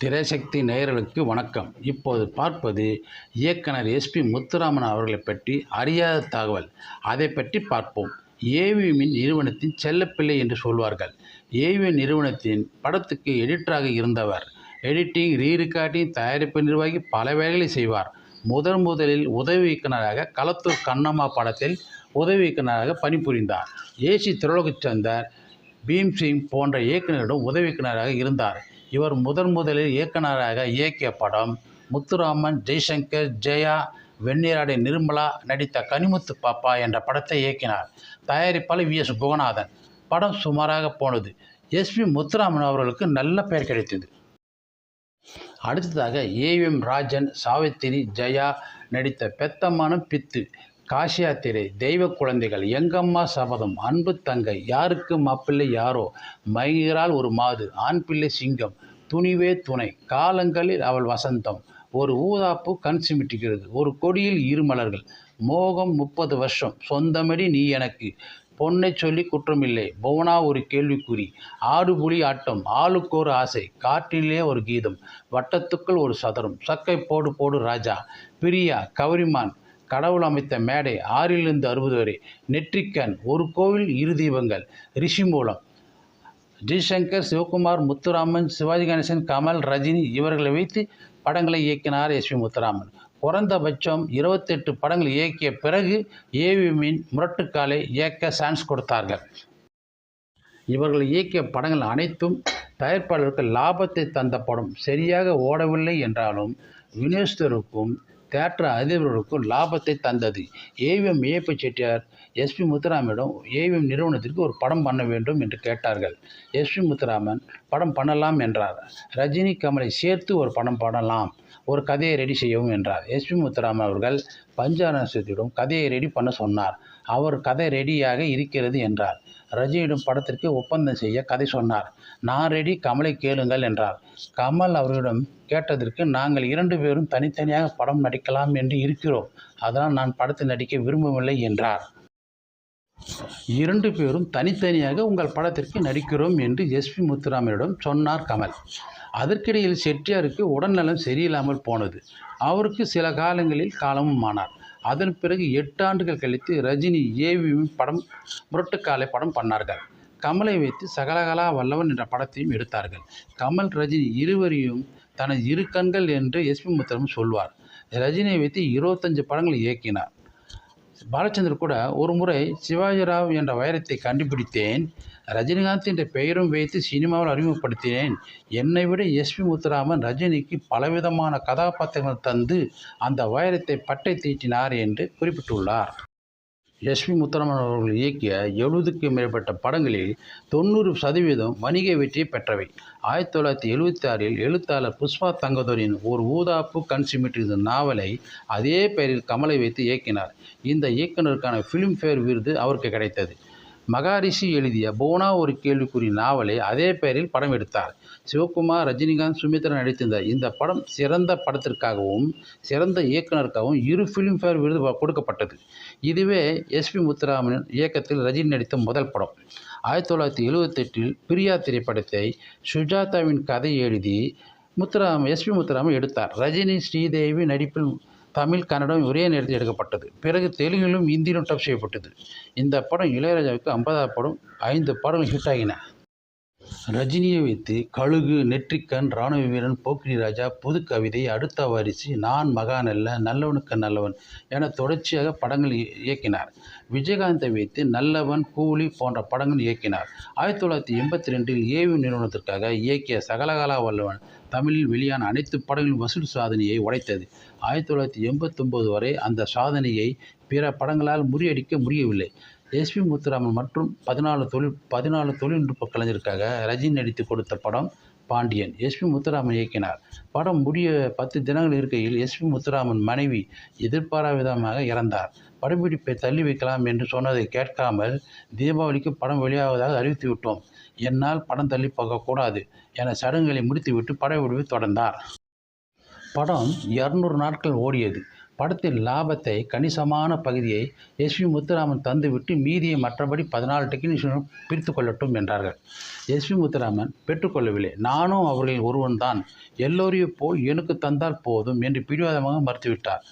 திரைசக்தி நேயர்களுக்கு வணக்கம். இப்போது பார்ப்பது இயக்குனர் எஸ்பி முத்துராமன் அவர்களை பற்றி அறியாத தகவல். அதை பற்றி பார்ப்போம். ஏவிஎம்மின் நிறுவனத்தின் செல்லப்பிள்ளை என்று சொல்வார்கள். ஏவிஎம் நிறுவனத்தின் படத்துக்கு எடிட்டராக இருந்தவர். எடிட்டிங் ரீரிகார்டிங் தயாரிப்பு நிர்வாகி பல வேலைகளை செய்வார். முதன் முதலில் உதவி இயக்குநராக களத்தூர் கண்ணம்மா படத்தில் உதவி இயக்குநராக பணிபுரிந்தார். ஏசி திருலோகச்சந்தர் பீம்சிங் போன்ற இயக்குநரிடம் உதவி இயக்குநராக இருந்தார். இவர் முதன் முதலில் இயக்குனராக இயக்கிய படம் முத்துராமன் ஜெய்சங்கர் ஜெயா வெந்நீராடை நிர்மலா நடித்த கனிமுத்து பாப்பா என்ற படத்தை இயக்கினார். தயாரிப்பாளர் வி. எஸ். புகநாதன் படம் சுமாராக போனது. எஸ்பி முத்துராமன் அவர்களுக்கு நல்ல பெயர் கிடைத்தது. அடுத்ததாக ஏவிஎம் ராஜன் சாவித்திரி ஜெயா நடித்த பெத்தமானம் பித்து காசியாத்திரை தெய்வ குழந்தைகள் எங்கம்மா சபதம் அன்பு தங்கை யாருக்கு மாப்பிள்ளை யாரோ? மயிரால் ஒரு மாது ஆண் பிள்ளை சிங்கம் துணிவே துணை காலங்களில் அவள் வசந்தம். ஒரு ஊதாப்பு கண் சிமிட்டுகிறது ஒரு கொடியில் இரு மலர்கள். மோகம் முப்பது வருஷம் சொந்தமடி நீ எனக்கு. பொன்னை சொல்லி குற்றமில்லை புவனா ஒரு கேள்விக்குறி. ஆடு புலி ஆட்டம் ஆளுக்கொரு ஆசை காற்றிலே ஒரு கீதம். வட்டத்துக்குள் ஒரு சதுரம் சக்கை போடு போடு ராஜா. பிரியா கவரிமான் கடவுள் அமைத்த மேடை ஆறிலிருந்து அறுபது வரை. நெற்றிக்கண் ஒரு கோவில் இரு தீபங்கள். ரிஷி மூலம். ஜெய்சங்கர் சிவகுமார் முத்துராமன் சிவாஜி கணேசன் கமல் ரஜினி இவர்களை வைத்து படங்களை இயக்கினார் எஸ் பி முத்துராமன். குறைந்தபட்சம் இருபத்தெட்டு படங்கள் இயக்கிய பிறகு ஏவிஎம்மின் முரட்டுக்காலை இயக்க சான்ஸ் கொடுத்தார்கள். இவர்கள் இயக்கிய படங்கள் அனைத்தும் தயாரிப்பாளருக்கு லாபத்தை தந்த படம். சரியாக ஓடவில்லை என்றாலும் விநியோகஸ்தருக்கும் தேட்டர் அதிபர்களுக்கும் லாபத்தை தந்தது. ஏவிஎம் ஏபி செட்டியார் எஸ்பி முத்துராமனிடம் ஏவிஎம் நிறுவனத்திற்கு ஒரு படம் பண்ண வேண்டும் என்று கேட்டார்கள். எஸ்பி முத்துராமன் படம் பண்ணலாம் என்றார். ரஜினி கமலை சேர்த்து ஒரு படம் பண்ணலாம் ஒரு கதையை ரெடி செய்யவும் என்றார். எஸ்பி முத்துராமன் அவர்கள் பஞ்சானசத்திடம் கதையை ரெடி பண்ண சொன்னார். அவர் கதை ரெடியாக இருக்கிறது என்றார். ரஜினியிடம் படத்திற்கு ஒப்பந்தம் செய்ய கதை சொன்னார். நான் ரெடி கமலை கேளுங்கள் என்றார். கமல் அவர்களிடம் கேட்டதற்கு நாங்கள் இரண்டு பேரும் தனித்தனியாக படம் நடிக்கலாம் என்று இருக்கிறோம். அதனால் நான் படத்தில் நடிக்க விரும்பவில்லை என்றார். இரண்டு பேரும் தனித்தனியாக உங்கள் படத்திற்கு நடிக்கிறோம் என்று எஸ்பி முத்துராமனிடம் சொன்னார் கமல். அதற்கிடையில் செட்டியாருக்கு உடல்நலம் சரியில்லாமல் போனது. அவருக்கு சில காலங்களில் காலமும் ஆனார் அதன் பிறகு எட்டு ஆண்டுகள் கழித்து ரஜினி ஏவியும் படம் முரட்டுக்காலை படம் பண்ணார்கள். கமலை வைத்து சகலகலா வல்லவன் என்ற படத்தையும் எடுத்தார்கள். கமல் ரஜினி இருவரையும் தனது இரு கண்கள் என்று எஸ்பி முத்தரம் சொல்வார். ரஜினியை வைத்து இருபத்தஞ்சு படங்கள் இயக்கினார். பாலச்சந்தர் கூட ஒரு முறை சிவாஜிராவ் என்ற வைரத்தை கண்டுபிடித்தேன். ரஜினிகாந்த் என்ற பெயரும் வைத்து சினிமாவில் அறிமுகப்படுத்தினேன். என்னை விட எஸ்பி முத்துராமன் ரஜினிக்கு பலவிதமான கதாபாத்திரங்கள் தந்து அந்த வைரத்தை பட்டை தீட்டினார் என்று குறிப்பிட்டுள்ளார். எஸ்பி முத்தரமன் அவர்கள் இயக்கிய எழுபதுக்கும் மேற்பட்ட படங்களில் தொண்ணூறு சதவீதம் வணிக வெற்றியை பெற்றவை. ஆயிரத்தி தொள்ளாயிரத்தி எழுபத்தி ஆறில் எழுத்தாளர் புஷ்பா தங்கதோரின் ஒரு ஊதாப்பு கண் நாவலை அதே பெயரில் கமலை வைத்து இயக்கினார். இந்த இயக்குனருக்கான ஃபிலிம்ஃபேர் விருது அவருக்கு கிடைத்தது. மகாரிஷி எழுதிய போனா ஒரு கேள்விக்குறி நாவலை அதே பெயரில் படம் எடுத்தார். சிவகுமார் ரஜினிகாந்த் சுமித்ரா நடித்திருந்த இந்த படம் சிறந்த படத்திற்காகவும் சிறந்த இயக்குனருக்காகவும் இரு ஃபிலிம்ஃபேர் விருது கொடுக்கப்பட்டது. இதுவே எஸ்பி முத்துராமன் இயக்கத்தில் ரஜினி நடித்த முதல் படம். ஆயிரத்தி தொள்ளாயிரத்தி எழுபத்தெட்டில் பிரியா திரைப்படத்தை சுஜாதாவின் கதை எழுதி முத்துராம எஸ்பி முத்துராமன் எடுத்தார். ரஜினி ஸ்ரீதேவி நடிப்பில் தமிழ் கன்னடம் ஒரே நேரத்தில் எடுக்கப்பட்டது. பிறகு தெலுங்கிலும் இந்தியிலும் டப் செய்யப்பட்டது. இந்த படம் இளையராஜாவுக்கு ஐம்பதாவது படம் ஐந்து படங்கள் ஹிட் ஆகின. ரஜினியை வைத்து கழுகு நெற்றிக்கண் ராணுவ வீரன் போக்கிரி ராஜா புது கவிதை அடுத்த வாரிசு நான் மகான் அல்ல நல்லவனுக்கு நல்லவன் என தொடர்ச்சியாக படங்கள் இயக்கினார். விஜயகாந்தை வைத்து நல்லவன் கூலி போன்ற படங்கள் இயக்கினார். ஆயிரத்தி தொள்ளாயிரத்தி எண்பத்தி ரெண்டில் ஏவி நிறுவனத்திற்காக இயக்கிய சகலகலா வல்லவன் தமிழில் வெளியான அனைத்து படங்களின் வசூல் சாதனையை உடைத்தது. ஆயிரத்தி தொள்ளாயிரத்தி எண்பத்தொம்போது வரை அந்த சாதனையை பிற படங்களால் முறியடிக்க முடியவில்லை. எஸ்பி முத்துராமன் மற்றும் பதினாலு தொழில் பதினாலு தொழில்நுட்ப கலைஞருக்காக ரஜினி நடித்து கொடுத்த படம் பாண்டியன். எஸ்பி முத்துராமன் இயக்கினார். படம் முடிய பத்து தினங்கள் இருக்கையில் எஸ்பி முத்துராமன் மனைவி எதிர்பாராவிதமாக இறந்தார். படப்பிடிப்பை தள்ளி வைக்கலாம் என்று சொன்னதை கேட்காமல் தீபாவளிக்கு படம் வெளியாவதாக அறிவித்து விட்டோம். என்னால் படம் தள்ளி போகக்கூடாது என சடங்குகளை முடித்துவிட்டு படப்பிடிப்பை தொடர்ந்தார். படம் இரநூறு நாட்கள் ஓடியது. படத்தின் லாபத்தை கணிசமான பகுதியை எஸ்வி முத்துராமன் தந்துவிட்டு மீதியை மற்றபடி பதினாலு டெக்னீஷியனும் பிரித்து கொள்ளட்டும் என்றார்கள். எஸ்வி முத்துராமன் பெற்றுக்கொள்ளவில்லை நானும் அவர்களில் ஒருவன்தான். எல்லோரையும் போல் எனக்கு தந்தால் போதும் என்று பிடிவாதமாக மறுத்துவிட்டார்.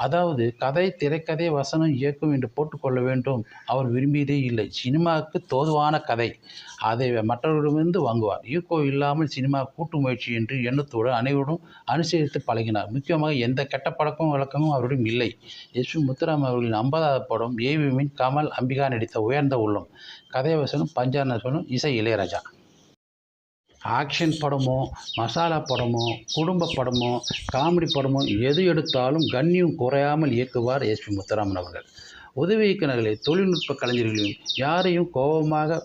அதாவது கதை திரைக்கதை வசனம் இயக்கம் என்று போட்டுக்கொள்ள வேண்டும். அவர் விரும்பியதே இல்லை. சினிமாவுக்கு தோதுவான கதை. அதை மற்றவர்களிடமிருந்து வாங்குவார். ஈகோ இல்லாமல் சினிமா கூட்டு முயற்சி என்று எண்ணத்தோடு அனைவரும் அனுசரித்து பழகினார். முக்கியமாக எந்த கெட்ட பழக்கமும் வழக்கமும் அவரிடம் இல்லை. எஸ் பி முத்துராம் அவர்களின் ஐம்பதாவது படம் ஏவிமின் கமல் அம்பிகா நடித்த உயர்ந்த உள்ளம். கதை வசனம் பஞ்சானசனம் இசை இளையராஜா. ஆக்ஷன் படமோ மசாலா படமோ குடும்ப படமோ காமெடி படமோ எது எடுத்தாலும் கண்ணியம் குறையாமல் இயக்குவார் எஸ்பி முத்துராமன் அவர்கள். உதவி இயக்குநர்களை தொழில்நுட்ப கலைஞர்களையும் யாரையும் கோபமாக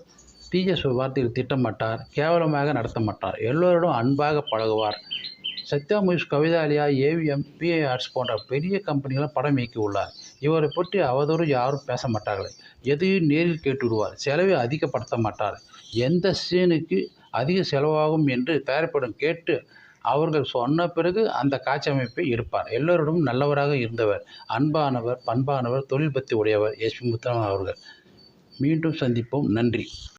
தீய வார்த்தையில் திட்டமாட்டார் கேவலமாக நடத்த மாட்டார் எல்லோரிடம் அன்பாக பழகுவார். Sathya movies Kavithalaya AVM PA arts போன்ற பெரிய கம்பெனிகளும் படம் இயக்கியுள்ளார். இவரை பற்றி அவதூறு யாரும் பேச மாட்டார்கள் எதையும் நேரில் கேட்டுவிடுவார். செலவை அதிகப்படுத்த மாட்டார் எந்த சீனுக்கு அதிக செலவாகும் என்று தயாரிப்பிடம் கேட்டு அவர்கள் சொன்ன பிறகு அந்த காட்சி அமைப்பை இருப்பார் எல்லோரிடமும் நல்லவராக இருந்தவர் அன்பானவர் பண்பானவர் தொழில் பக்தி உடையவர் எஸ் பி. முத்துராமன் அவர்கள். மீண்டும் சந்திப்போம். நன்றி.